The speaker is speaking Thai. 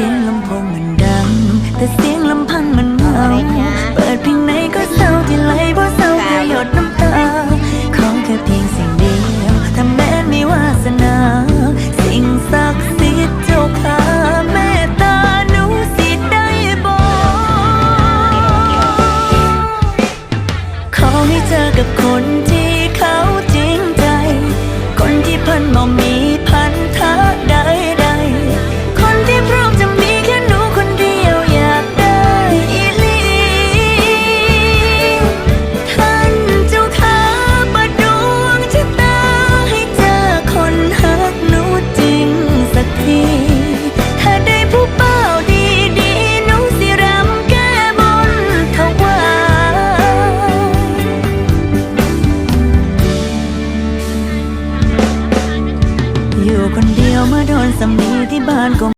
สียงลำโพงมันดัง แต่เสียงลำพันมันเหาเปิดเพลงไหนก็เศร้าที่ไหลเพราะเศร้าแค่หยดน้ำตา ของแค่เพียงสิ่งเดียวถ้าแม้มีวาสนา สิ่งศักดิ์สิทธิ์เจ้าข้าแม่ตาหนูสิได้บอกขอให้เจอกับคนที่เขาจริงใจ คนที่เพิ่นมองมี อยู่คนเดียวเมื่อโดนสำนีที่บ้านก็